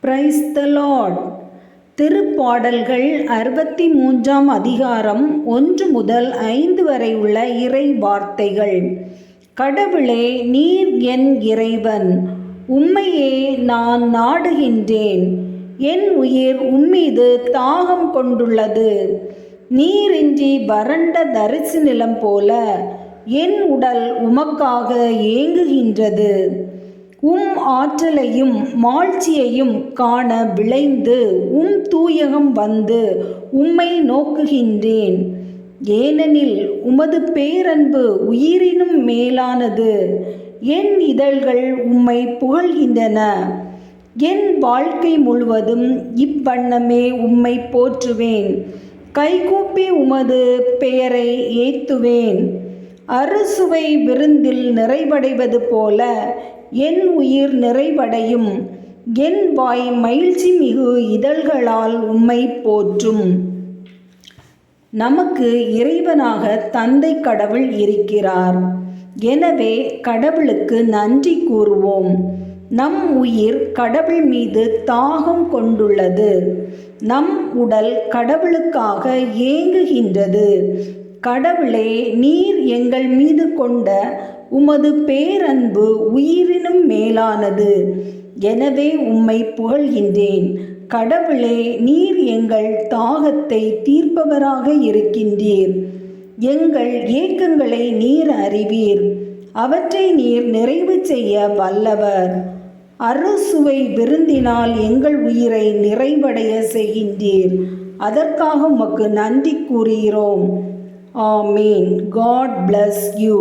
Praise the Lord திருப்பாடல்கள் அறுபத்தி மூன்றாம் அதிகாரம் ஒன்று முதல் ஐந்து வரை உள்ள இறை வார்த்தைகள். கடவுளே நீர் என் இறைவன் உம்மையே நான் நாடுகின்றேன். என் உயிர் உம்மீது தாகம் கொண்டுள்ளது. நீரின்றி வறண்ட தரிசு நிலம் போல என் உடல் உமக்காக ஏங்குகின்றது. உம் ஆற்றலையும் மாழ்ச்சியையும் காண விளைந்து உம் தூயகம் வந்து உம்மை நோக்குகின்றேன். ஏனெனில் உமது பேரன்பு உயிரினும் மேலானது. என் இதழ்கள் உம்மை புகழ்கின்றன. என் வாழ்க்கை முழுவதும் இவ்வண்ணமே உம்மை போற்றுவேன். கைகூப்பி உமது பெயரை ஏத்துவேன். அறுசுவை விருந்தில் நிறைவடைவது போல என் உயிர் நிறைவடையும். என் வாய் மகிழ்ச்சி மிகு இதழ்களால் உம்மை போற்றும். நமக்கு இறைவனாக தந்தை கடவுள் இருக்கிறார். எனவே கடவுளுக்கு நன்றி கூறுவோம். நம் உயிர் கடவுள் மீது தாகம் கொண்டுள்ளது. நம் உடல் கடவுளுக்காக ஏங்குகின்றது. கடவுளே நீர் எங்கள் மீது கொண்ட உமது பேரன்பு உயிர் மேலானது எனவே உம்மை புகழ்கின்றேன். கடவுளே நீர் எங்கள் தாகத்தை தீர்ப்பவராக இருக்கின்றீர். எங்கள் ஏக்கங்களை நீர் அறிவீர். அவற்றை நீர் நிறைவு செய்ய வல்லவர். அறுசுவை விருந்தினால் எங்கள் உயிரை நிறைவடைய செய்கின்றீர். அதற்காக உமக்கு நன்றி கூறுகிறோம். ஆமீன். God bless you